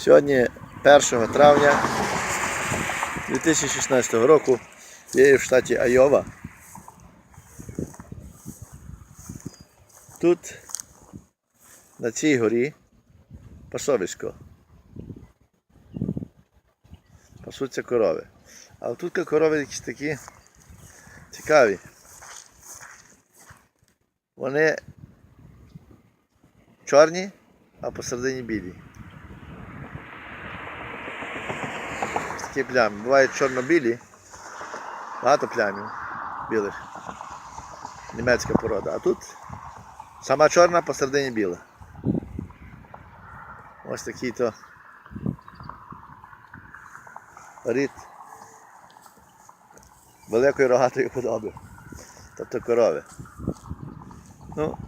Сьогодні 1 травня 2016 року я є в штаті Айова. Тут на цій горі пасовисько. Пасуться корови. А тут корови якісь такі цікаві. Вони чорні, а посередині білі. Такі плями. Бувають чорно-білі, багато плямів білих. Німецька порода. А тут сама чорна, посередині біла. Ось такий то рід великої рогатої худоби. Тобто корови. Ну,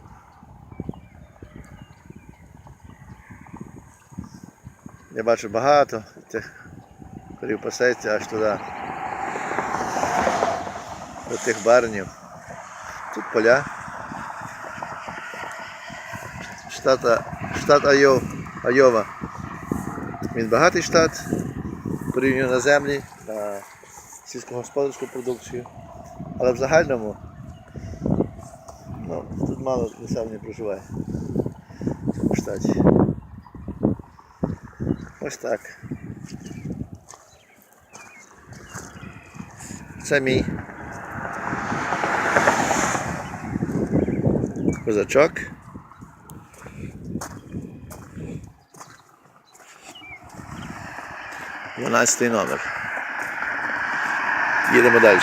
я бачу багато тих пасеться аж туди. До тих барнів. Тут поля. Штата, штат Айов, Айова. Він багатий штат, порівняно на землі, на сільськогосподарську продукцію. Але в загальному ну, тут мало населення проживає в цьому штаті. Ось так. Це мій козачок. Дванадцятий номер. Їдемо далі.